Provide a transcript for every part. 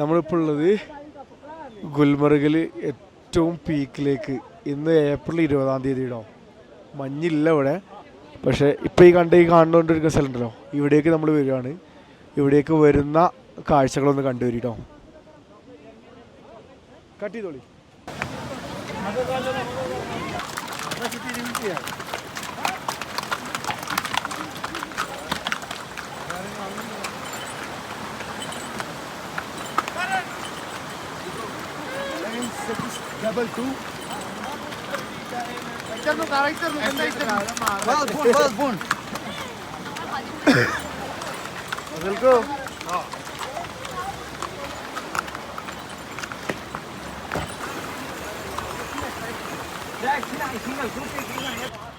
നമ്മളിപ്പോൾ ഉള്ളത് ഗുൽമർഗിൽ ഏറ്റവും പീക്കിലേക്ക് ഇന്ന് ഏപ്രിൽ ഇരുപതാം തീയതി ഇടോ മഞ്ഞില്ല ഇവിടെ. പക്ഷേ ഇപ്പോൾ ഈ കണ്ട ഈ കാണുകൊണ്ടിരിക്കുന്ന സ്ഥലം ഉണ്ടല്ലോ. ഇവിടേക്ക് നമ്മൾ വരികയാണ്. ഇവിടേക്ക് വരുന്ന കാഴ്ചകളൊന്ന് കണ്ടുവരിട്ടോ കട്ട് ചെയ്തോളി. ഡബിൾ ടു നിൽക്കൂ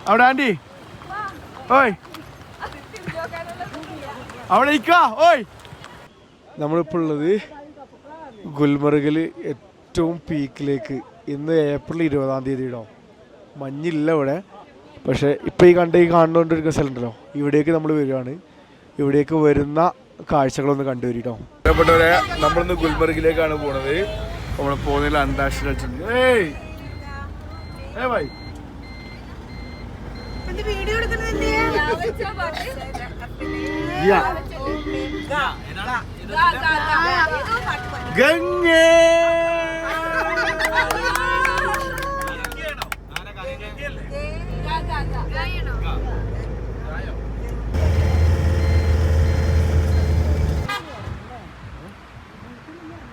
അവിടെ ആന്റി. ഓയ്. അവിടെ ഇരിക്ക ഓയ്. നമ്മളിപ്പോൾ ഉള്ളത് ഗുൽമർഗിൽ ഏറ്റവും പീക്കിലേക്ക് ഇന്ന് ഏപ്രിൽ ഇരുപതാം തീയതി ഇടോ മഞ്ഞില്ല ഇവിടെ. പക്ഷേ ഇപ്പോൾ ഈ കണ്ട ഈ കാണുകൊണ്ടിരിക്കുന്ന സ്ഥലം ഉണ്ടല്ലോ ഇവിടേക്ക് നമ്മൾ വരികയാണ്. ഇവിടേക്ക് വരുന്ന കാഴ്ചകളൊന്ന് കണ്ടുവരിട്ടോ. പ്രിയപ്പെട്ടവരെ നമ്മളിന്ന് ഗുൽമർഗിലേക്കാണ് പോണത്. നമ്മൾ പോകുന്നതിൽ അന്താരാഷ്ട്ര. ഗംഗേ!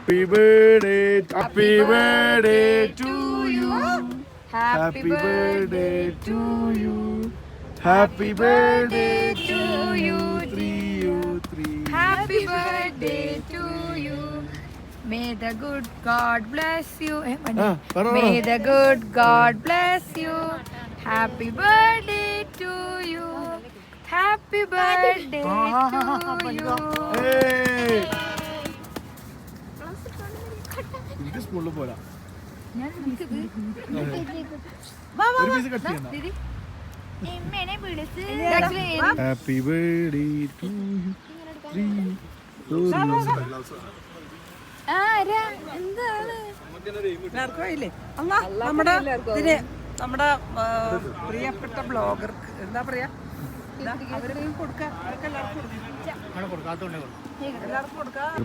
Happy birthday, happy birthday to you. Happy birthday to you. Happy birthday to you. Three, you, three. Happy birthday to you. May the good God bless you. Eh. May the good God bless you. Happy birthday to you. Happy birthday to you. Hey. എനിക്ക് സ്കൂളിൽ പോരാ. Happy birthday to U ആരാ? എന്താണ്? എല്ലാവർക്കും ആയില്ലേ? അല്ല നമ്മുടെ ഇതിന് നമ്മുടെ പ്രിയപ്പെട്ട ബ്ലോഗർക്ക് എന്താ പറയാ?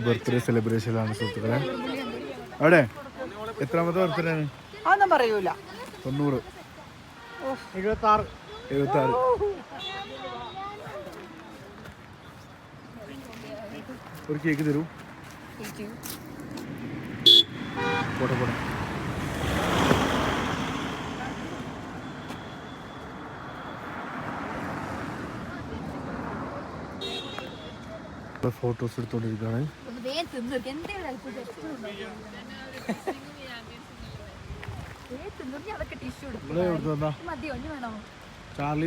ബർത്ത്ഡേ സെലിബ്രേഷനിലാണ് സുഹൃത്തുക്കളെ. അവിടെ? എത്രാമത്തെ ബർത്ത്ഡേ ആണ്? അതൊന്നും പറയൂല. തൊണ്ണൂറ്. എഴുപത്തി ആറ് എഴുപത്തി ആറ് ഒരു കേക്ക് തരൂ. പോട്ടെ പോട്ടെ ഫോട്ടോസ് എടുത്തോണ്ടിരിക്കുകയാണ് വേഗം തിന്നു എന്തെങ്കിലും അല്പം വേഗം തിന്നു അതൊക്കെ ടിഷ്യൂ എടുക്കും ഇവിടെ എവിടുത്തെ വന്നാ മതിയോ ഇനി ഫോട്ടോസ് എടുത്തോണ്ടിരിക്കാണ്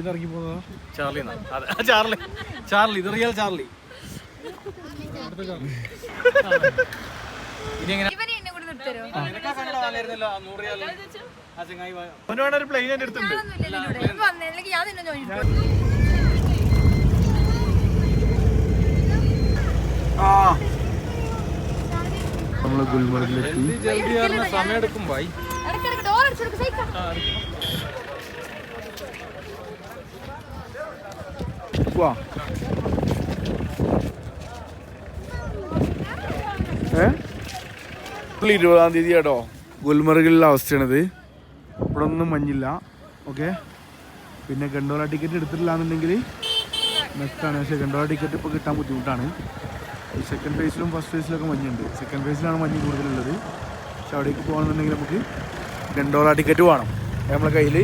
ഇറങ്ങി പോകുന്നതാ. ചാർലി എന്നാ? അതെ, ചാർലി. ചാർലി ഇത് റിയൽ ചാർലി. ഇനി എങ്ങനെ ഒരു പ്ലെയിൻ അടുത്തുണ്ട് ഞാനൊന്നുമില്ലല്ലോ വന്നേ അല്ലെങ്കിൽ ഞാൻ നിന്നെ ചോദിച്ചു നമ്മൾ ഗുൽമർഗിലെത്തി. ജൽദി പറഞ്ഞ സമയം എടുക്കും ഭായി പോവാ ഇരുപതാം തീയതി കേട്ടോ ഗുൽമർഗിലുള്ള അവസ്ഥയാണിത്. ഇവിടെ ഒന്നും മഞ്ഞില്ല. ഓക്കെ. പിന്നെ ഗണ്ടോല ടിക്കറ്റ് എടുത്തിട്ടില്ല എന്നുണ്ടെങ്കിൽ നെക്സ്റ്റാണ് പക്ഷേ ഗണ്ടോല ടിക്കറ്റ് ഇപ്പോൾ കിട്ടാൻ ബുദ്ധിമുട്ടാണ്. സെക്കൻഡ് ഫേസിലും ഫസ്റ്റ് ഫേസിലൊക്കെ മഞ്ഞുണ്ട്. സെക്കൻഡ് ഫേസിലാണ് മഞ്ഞ് കൂടുതലുള്ളത്. പക്ഷെ അവിടേക്ക് പോകണമെന്നുണ്ടെങ്കിൽ നമുക്ക് ഗണ്ടോല ടിക്കറ്റ് വേണം. നമ്മളെ കയ്യിൽ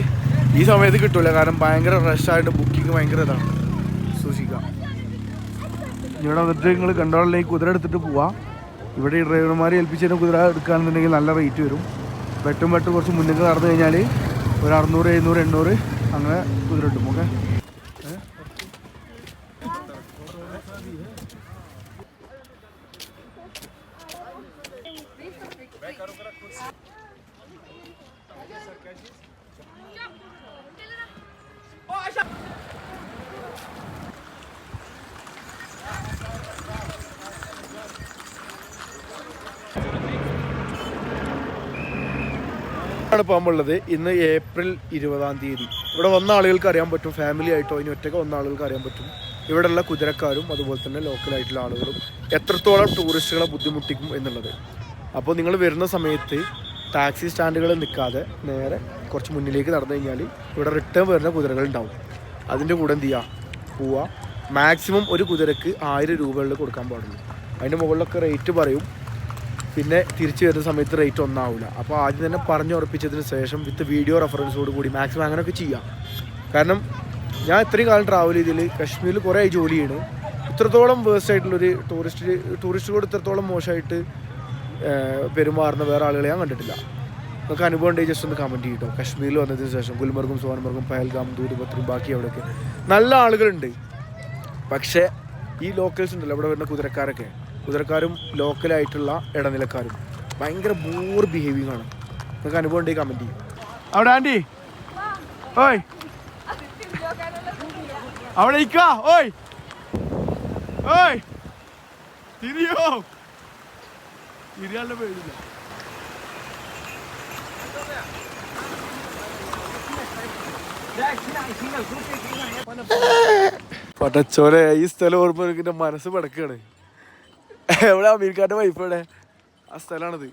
ഈ സമയത്ത് കിട്ടൂല. കാരണം ഭയങ്കര റഷായിട്ട് ബുക്കിംഗ് ഭയങ്കര ഇതാണ്. സൂക്ഷിക്കാം ഇവിടെ വന്നിട്ട് നിങ്ങൾ ഗണ്ടോളിലേക്ക് കുതിര എടുത്തിട്ട് പോവാം. ഇവിടെ ഈ ഡ്രൈവർമാരെ ഏൽപ്പിച്ചതിന് കുതിര എടുക്കുകയാണെന്നുണ്ടെങ്കിൽ നല്ല റേറ്റ് വരും. വെട്ടും പെട്ടെന്ന് കുറച്ച് മുന്നിൽ നടന്നു കഴിഞ്ഞാൽ ഒരു അറുന്നൂറ് എഴുന്നൂറ് എണ്ണൂറ് അങ്ങനെ കുതിര കിട്ടും ഓക്കെ ാണ് ഇപ്പോൾ ഇന്ന് ഏപ്രിൽ ഇരുപതാം തീയതി. ഇവിടെ വന്ന ആളുകൾക്ക് അറിയാൻ പറ്റും. ഫാമിലി ആയിട്ടോ ഇനി ഒറ്റയ്ക്ക് വന്ന ആളുകൾക്ക് അറിയാൻ പറ്റും. ഇവിടെയുള്ള കുതിരക്കാരും അതുപോലെ തന്നെ ലോക്കലായിട്ടുള്ള ആളുകളും എത്രത്തോളം ടൂറിസ്റ്റുകളെ ബുദ്ധിമുട്ടിക്കും എന്നുള്ളത്. അപ്പോൾ നിങ്ങൾ വരുന്ന സമയത്ത് ടാക്സി സ്റ്റാൻഡുകളിൽ നിൽക്കാതെ നേരെ കുറച്ച് മുന്നിലേക്ക് നടന്നു കഴിഞ്ഞാൽ ഇവിടെ റിട്ടേൺ വരുന്ന കുതിരകൾ ഉണ്ടാവും. അതിന്റെ കൂടെ എന്ത് ചെയ്യുക? പോവുക. മാക്സിമം ഒരു കുതിരക്ക് ആയിരം രൂപകളിൽ കൊടുക്കാൻ പാടുള്ളൂ. അതിന്റെ മുകളിലൊക്കെ റേറ്റ് പറയും. പിന്നെ തിരിച്ചു വരുന്ന സമയത്ത് റേറ്റ് ഒന്നാവില്ല അപ്പോൾ ആദ്യം തന്നെ പറഞ്ഞുറപ്പിച്ചതിന് ശേഷം വിത്ത് വീഡിയോ റെഫറൻസോട് കൂടി മാക്സിമം അങ്ങനെയൊക്കെ ചെയ്യാം. കാരണം ഞാൻ ഇത്രയും കാലം ട്രാവൽ ചെയ്തതിൽ കശ്മീരിൽ കുറേ ആയി ജോലി ചെയ്യണു ഇത്രത്തോളം വേഴ്സ് ആയിട്ടുള്ളൊരു ടൂറിസ്റ്റ് ടൂറിസ്റ്റുകളോട് ഇത്രത്തോളം മോശമായിട്ട് പെരുമാറുന്ന വേറെ ആളുകളെ ഞാൻ കണ്ടിട്ടില്ല. നിങ്ങൾക്ക് അനുഭവം ഉണ്ടെങ്കിൽ ജസ്റ്റ് ഒന്ന് കമന്റ് ചെയ്യട്ടോ കശ്മീരിൽ വന്നതിന് ശേഷം ഗുൽമർഗും സോനമർഗും പഹൽഗാം ദൂരപത്രും ബാക്കി അവിടെയൊക്കെ. നല്ല ആളുകളുണ്ട്. പക്ഷേ ഈ ലോക്കൽസ് ഉണ്ടല്ലോ ഇവിടെ വരുന്ന കുതിരക്കാരൊക്കെ. കുതിരക്കാരും ലോക്കലായിട്ടുള്ള ഇടനിലക്കാരും. ഭയങ്കര ബോർ ബിഹേവിങ് ആണ്. നിങ്ങൾക്ക് അനുഭവം ഉണ്ടെങ്കിൽ കമന്റ് ചെയ്യും. അവിടെ ആന്റി. ഓയ്. അവിടെ നിൽക്കുക. ഓയ്. ഓയ്. തിരിയോ? തിരിയാളുടെ പേടില്ല പടച്ചോനെ ഈ സ്ഥലം ഓർമ്മ മനസ്സ് പടക്കാണ്. എവിടെ അമീർക്കാട്ടെ വൈഫ് എവിടെ? ആ സ്ഥലമാണിത്.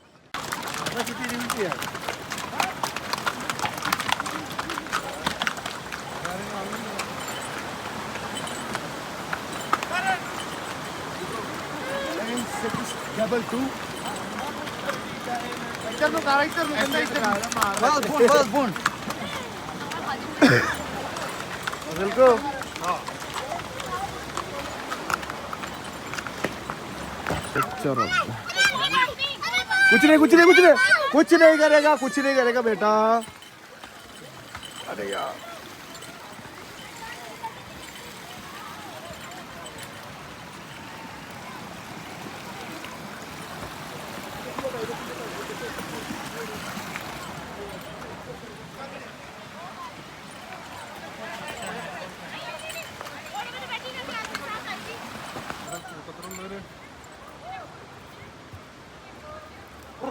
चलो कुछ नहीं कुछ नहीं कुछ नहीं। कुछ नहीं करेगा कुछ नहीं करेगा बेटा। अरे यार।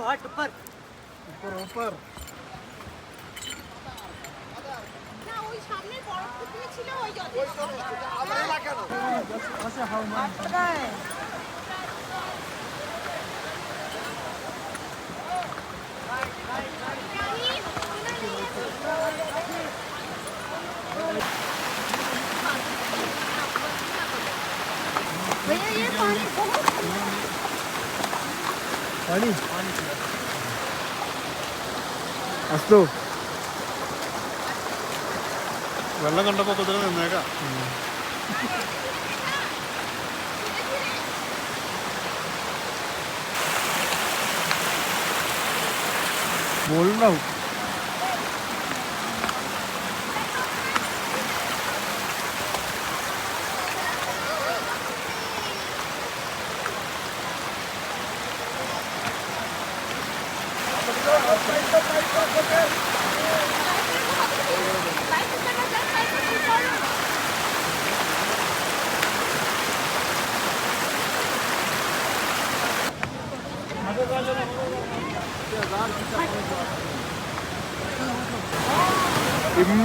हट ऊपर ऊपर ऊपर না ওই সামনে বড় পুকুর ছিল ওই যত আবার লাগা না আচ্ছা, আচ্ছা হাও মা আচ্ছা, भैया ये पानी बहुत पानी अस्तो വെള്ളം കണ്ടപ്പോ കുതിര നിന്നേക്കാം മുകളിലുണ്ടാവും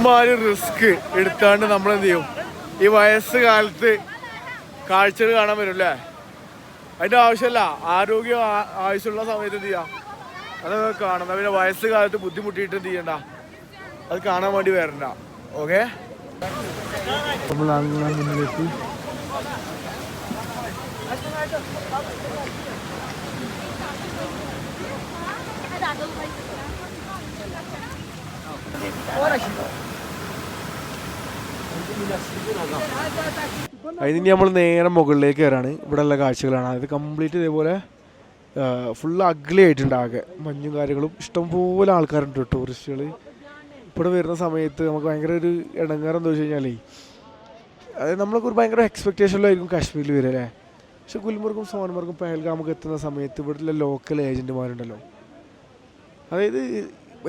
ഇമ്മാതിരി റിസ്ക് എടുത്താണ്ട് നമ്മൾ എന്ത് ചെയ്യും ഈ വയസ്സ് കാലത്ത് കാഴ്ചകൾ കാണാൻ വരും അല്ലേ അതിന്റെ ആവശ്യമല്ല ആരോഗ്യം ആവശ്യമുള്ള സമയത്ത് എന്ത് ചെയ്യാം അതൊക്കെ കാണണം. പിന്നെ വയസ്സ് കാലത്ത് ബുദ്ധിമുട്ടിയിട്ട് എന്ത് ചെയ്യണ്ട? അത് കാണാൻ വേണ്ടി വരണ്ട. ഓക്കെ? നമ്മൾ അങ്ങനെ മുന്നിലെത്തി അതിന് നമ്മൾ നേരെ മുകളിലേക്ക് കയറാണ് ഇവിടെയുള്ള കാഴ്ചകളാണ്. അതായത് കംപ്ലീറ്റ് ഇതേപോലെ ഫുൾ അഗ്ലി ആയിട്ടുണ്ട് ആകെ. മഞ്ഞും കാര്യങ്ങളും. ഇഷ്ടംപോലെ ആൾക്കാരുണ്ട് ടൂറിസ്റ്റുകൾ ഇവിടെ വരുന്ന സമയത്ത് നമുക്ക് ഭയങ്കര ഒരു ഇടങ്ങാറം എന്താ വെച്ച് കഴിഞ്ഞാലേ അതായത് നമ്മളൊക്കെ ഒരു ഭയങ്കര എക്സ്പെക്റ്റേഷനിലായിരിക്കും കാശ്മീരിൽ വരിക അല്ലേ? പക്ഷെ ഗുൽമർഗും സോൻമർഗും പഹൽഗാമൊക്കെ എത്തുന്ന സമയത്ത് ഇവിടെയുള്ള ലോക്കൽ ഏജന്റുമാരുണ്ടല്ലോ അതായത്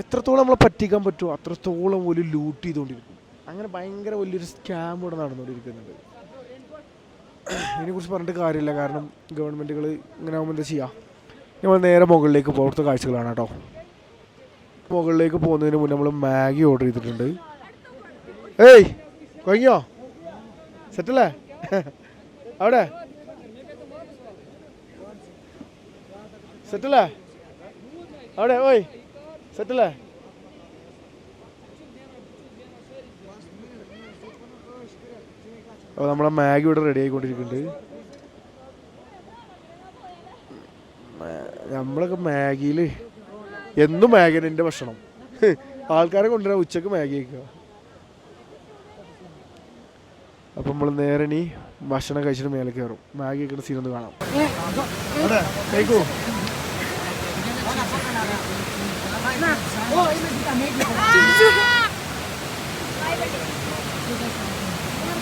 എത്രത്തോളം നമ്മളെ പറ്റിക്കാൻ പറ്റുമോ അത്രത്തോളം ഒരു ലൂട്ട് ചെയ്തുകൊണ്ടിരിക്കും അങ്ങനെ ഭയങ്കര വലിയൊരു സ്കാം ഇവിടെ നടന്നുകൊണ്ടിരിക്കുന്നുണ്ട്. ഇതിനെക്കുറിച്ച് പറഞ്ഞിട്ട് കാര്യമില്ല കാരണം ഗവൺമെന്റുകൾ ഇങ്ങനെ ആകുമ്പോൾ എന്താ ചെയ്യുക നമ്മൾ നേരെ മുകളിലേക്ക് പോകത്തെ കാഴ്ചകളാണ് കേട്ടോ. മുകളിലേക്ക് പോകുന്നതിന് മുന്നേ നമ്മൾ മാഗി ഓർഡർ ചെയ്തിട്ടുണ്ട്. ഏയ് കഴിഞ്ഞോ? സെറ്റല്ലേ അവിടെ? സെറ്റല്ലേ അവിടെ ഓയ് സെറ്റല്ലേ അപ്പോൾ നമ്മളെ മാഗി ഇവിടെ റെഡി ആയിക്കൊണ്ടിരിക്കുന്നുണ്ട് നമ്മളൊക്കെ മാഗിയിൽ എന്നും മാഗിയാണ് എന്റെ ഭക്ഷണം ആൾക്കാരെ കൊണ്ടുവരാൻ ഉച്ചയ്ക്ക് മാഗി കഴിക്കുക അപ്പം നമ്മൾ നേരെ ഇനി ഭക്ഷണം കഴിച്ചിട്ട് മേലെ കയറും മാഗി കഴിക്കുന്ന സീൻ ഒന്ന് കാണാം അവിടെ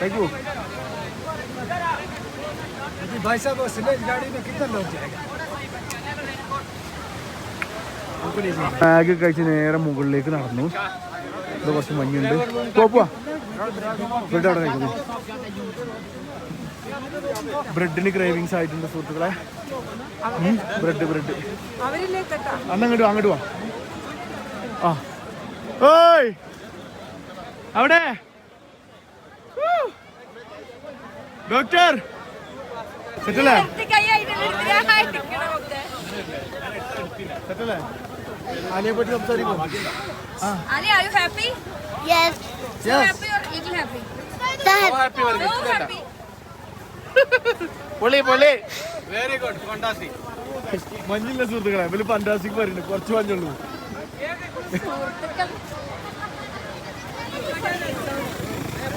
थैंक यू भाई साहब सिलेट गाड़ी में कितना लोग जाएगा ബാഗ് കഴിച്ച് നേരെ മുകളിലേക്ക് നടന്നു ഇത് കുറച്ച് മഞ്ഞുണ്ട് പോവാ ബ്രെഡ് അവിടെ കഴിക്കുന്നു ബ്രെഡിന് ക്രേവിങ്സ് ആയിട്ടുണ്ട് സുഹൃത്തുക്കളെ ബ്രെഡ് ബ്രെഡ് അവരില്ലേ കേട്ടാ അന്ന് അങ്ങോട്ട് വാ, അങ്ങോട്ട് വാ ആ ഓയ് അവിടെ ഡോക്ടർ സെറ്റല്ലേ സെറ്റല്ലേ ആലിയെ പറ്റി സംസാരിക്കും Ali are you happy yes happy happy happy very good മഞ്ഞില്ല സുഹൃത്തുക്കളെ വലിയ ഫണ്ടാസ്റ്റിക് പറയുന്നു. കുറച്ച് മഞ്ഞുള്ളൂ.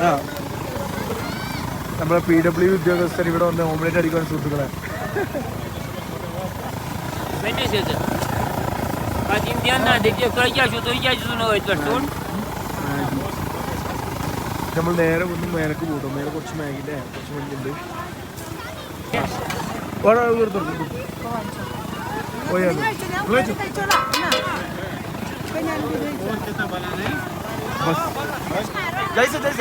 ആ. നമ്മളെ പി ഡബ്ല്യു ഉദ്യോഗസ്ഥർ ഇവിടെ വന്ന് ഓംലേറ്റ് അടിക്കാൻ സുഹൃത്തുക്കളെ. നമ്മൾ നേരെ ഒന്ന് മേലക്ക് കൂട്ടും. നേരെ കുറച്ച് മാഗിന്റെ കുറച്ച് മഞ്ഞുണ്ട് ഒരാൾ കൊടുത്തു പോയാൽ ജയ്സ ജയ്സ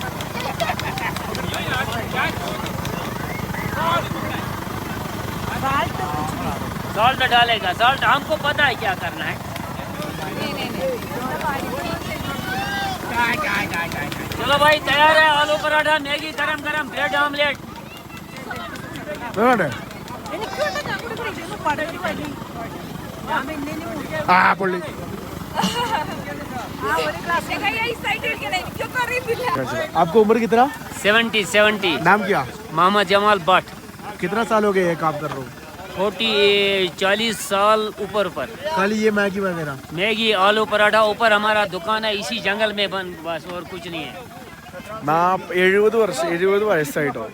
सॉल्ट डालेगा सॉल्ट हमको पता है क्या करना है चलो भाई तैयार है आलू पराठा मैगी गरम गरम ब्रेड ऑमलेट വേണ്ടേ എനിക്ക് വേണ്ട ഞാൻ കൂടെ കഴിക്കുന്നു പടടി പടി ഞാൻ പിന്നെ ഇനി മുറിക്കാൻ ആ പൊള്ളി ആ ഒരു ഗ്ലാസ് എനിക്കൊന്നും അറിയത്തില്ല आपको उम्र कितना सेवेंटी सेवेंटी नाम क्या मोहम्मद जमाल भट्ट कितना साल हो गए ये काम कर रहे हो फोर्टी चालीस साल ऊपर ऊपर खाली ये मैगी वगैरह मैगी आलू पराठा ऊपर हमारा दुकान है इसी जंगल में बंद बस और कुछ नहीं है നാപ്പ് എഴുപത് വർഷം എഴുപത് വയസ്സായിട്ടോ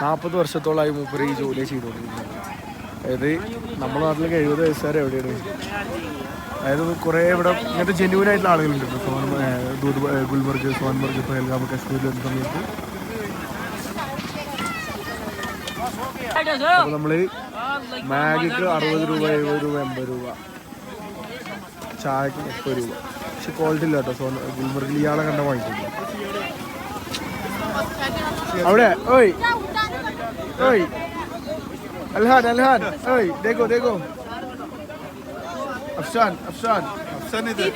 നാൽപ്പത് വർഷത്തോളമായി മൂപ്പര് ഈ ജോലി ചെയ്തുകൊണ്ടിരിക്കുന്നത് അതായത് നമ്മുടെ നാട്ടിലൊക്കെ എഴുപത് വയസ്സുകാരെ എവിടെയാണ്? അതായത് കുറേ ഇവിടെ ഇങ്ങനത്തെ ജെന്യൂൻ ആയിട്ടുള്ള ആളുകളുണ്ട് ഇപ്പോൾ സോൻ ദൂത് ഗുൽബർഗ് സോൻബർഗ് പെഹൽഗാം കശ്മീരിൽ വരുന്ന സമയത്ത്. അപ്പോൾ നമ്മൾ മാഗിക്ക് അറുപത് രൂപ എഴുപത് രൂപ എൺപത് രൂപ. ചായക്ക് മുപ്പത് രൂപ. പക്ഷെ ക്വാളിറ്റി ഇല്ല കേട്ടോ സോൺ ഗുൽബർഗിൽ ഇയാളെ കണ്ട വാങ്ങിക്കുന്നു അവിടെ ഓയ് ഓയ്. अलहान अलहान ओए देखो देखो अफसान अफसान अफसान इधर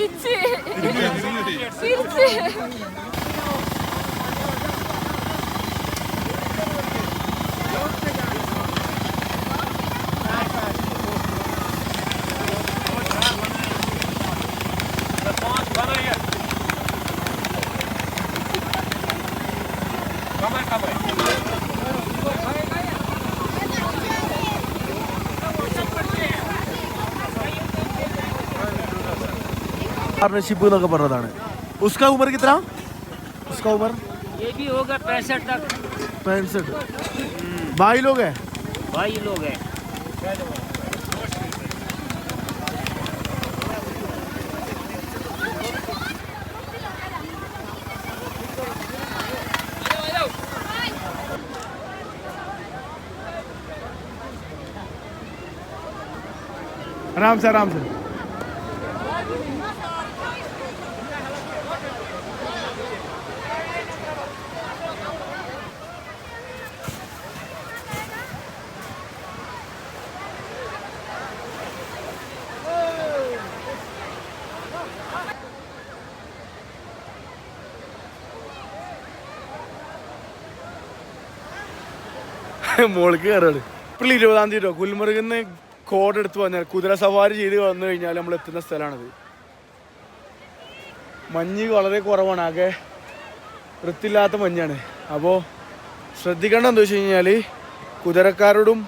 പാർട്ണർഷിപ്പ് എന്നൊക്കെ പറഞ്ഞതാണ് ഉസ്കാ ഉമർ കിത്ര ഉസ്കാ ഉമർ ये भी होगा पैंसठ तक पैंसठ भाई लोग है भाई लोग हैं आराम से आराम से മോൾക്ക് കയറുകയാണ്. ഇപ്പോൾ ഇരുപതാം തീയതി ഗുൽമർഗിൽ നിന്ന് കോഡ് എടുത്ത് വന്നാൽ കുതിര സവാരി ചെയ്ത് വന്നു കഴിഞ്ഞാൽ നമ്മൾ എത്തുന്ന സ്ഥലമാണിത്. മഞ്ഞ് വളരെ കുറവാണ്. ആകെ വൃത്തില്ലാത്ത മഞ്ഞാണ്. അപ്പോൾ ശ്രദ്ധിക്കേണ്ട എന്താ വെച്ച് കഴിഞ്ഞാൽ കുതിരക്കാരോടും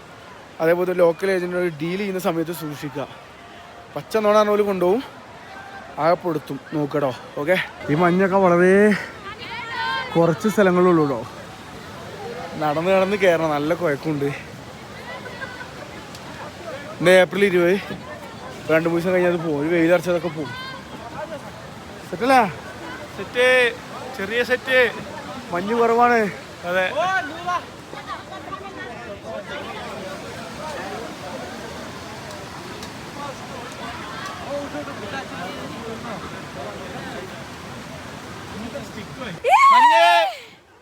അതേപോലെ ലോക്കൽ ഏജന്റിനോട് ഡീൽ ചെയ്യുന്ന സമയത്ത് സൂക്ഷിക്കുക. പച്ച നോണാൻ പോലും കൊണ്ടുപോകും. ആകെ പൊടുത്തും. നോക്കട്ടോ ഓക്കെ ഈ മഞ്ഞൊക്കെ വളരെ കുറച്ച് സ്ഥലങ്ങളുള്ളൂ കേട്ടോ. നടന്ന് നടന്ന് കയറണം നല്ല കുഴക്കമുണ്ട്. ഇന്ന് ഏപ്രിൽ ഇരുപത്. രണ്ട് മൂന്ന് ദിവസം കഴിഞ്ഞാൽ പോകും ഒരു വെയിലറച്ചതൊക്കെ പോകും സെറ്റല്ലേ? സെറ്റ്. ചെറിയ സെറ്റ്. മഞ്ഞ് കുറവാണ്. അതെ. ഏറി.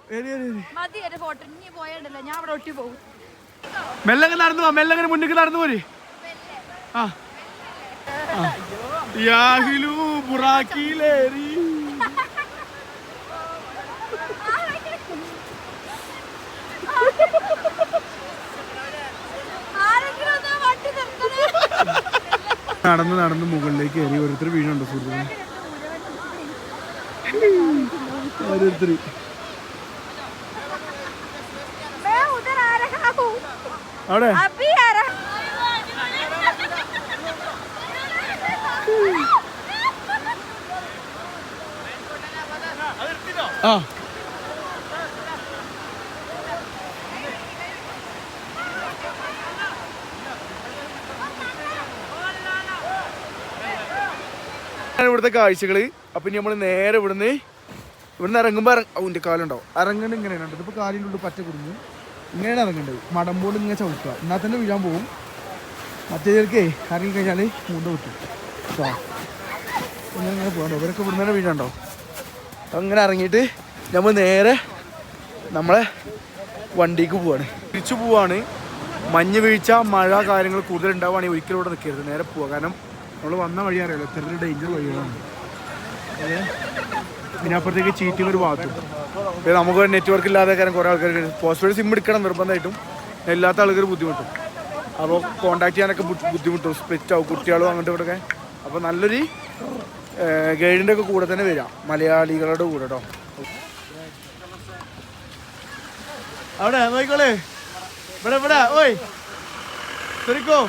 മതി എന്റെ ഫോട്ടോ. ഇനി പോയണ്ടല്ലോ ഞാൻ അവിടെ ഒട്ടി പോകും. മെല്ലങ്ങ് നടന്നു പോ മെല്ലങ്ങനെ മുന്നിൽ നടന്നു പോരെ. ആ. യാഹിലു ബുറാക്കിയിലേറി നടന്ന് നടന്ന് മുകളിലേക്ക് കയറി ഓരോരുത്തർ വീഴുന്നുണ്ട് സുഹൃത്തുക്കളെ? ഓരോരുത്തർ. അവിടെ. ആ. ഇവിടുത്തെ കാഴ്ചകൾ. അപ്പൊ ഇനി നമ്മൾ നേരെ ഇവിടുന്ന് ഇവിടുന്ന് ഇറങ്ങുമ്പോൾ ഇറങ്ങ എന്റെ കാലുണ്ടാവും. ഇറങ്ങണ ഇങ്ങനെയാണ്. ഇപ്പൊ കാലിന്റെ പറ്റ കുടുങ്ങും. ഇങ്ങനെയാണ് ഇറങ്ങേണ്ടത്. മടമ്പോട് ഇങ്ങനെ ചവിട്ടുക. എന്നാൽ തന്നെ വീഴാൻ പോകും. മറ്റേതിലേക്ക് ഇറങ്ങി കഴിഞ്ഞാൽ മൂന്ന് കിട്ടും ഇങ്ങനെ ഇങ്ങനെ പോകണ്ടോ. ഇവരൊക്കെ ഇവിടുന്ന് തന്നെ വീഴണ്ടോ അങ്ങനെ ഇറങ്ങിയിട്ട് നമ്മൾ നേരെ നമ്മളെ വണ്ടിക്ക് പോവാണ്. തിരിച്ചു പോവാണ്. മഞ്ഞ് വീഴ്ച മഴ കാര്യങ്ങൾ കൂടുതൽ ഉണ്ടാവുകയാണെങ്കിൽ ഒരിക്കലും ഇവിടെ നിൽക്കരുത്. നേരെ പോവുക കാരണം നമ്മൾ വന്ന വഴി അറിയാലോ ഇത്തരത്തിൽ ഡേഞ്ചർ വഴികളാണ്. അപ്പുറത്തേക്ക് ചീറ്റിംഗ് ഒരു ഭാഗത്തും പിന്നെ നമുക്ക് നെറ്റ്വർക്ക് ഇല്ലാതെ കാരണം കുറേ ആൾക്കാർ പോസ്റ്റ് സിം എടുക്കണം നിർബന്ധമായിട്ടും. ഇല്ലാത്ത ആൾക്കാർ ബുദ്ധിമുട്ടും. അപ്പോൾ കോണ്ടാക്ട് ചെയ്യാനൊക്കെ ബുദ്ധി- ബുദ്ധിമുട്ടും. സ്പ്ലിറ്റ് ആവും കുട്ടികളും അങ്ങോട്ടും ഇവിടെയൊക്കെ അപ്പോൾ നല്ലൊരു ഗൈഡിന്റെ ഒക്കെ കൂടെ തന്നെ വരാം. മലയാളികളുടെ കൂടെ കേട്ടോ അവിടെ നോക്കിക്കോളേ. ഇവിടെ ഇവിടെ ഓയ്. ശരിക്കോ?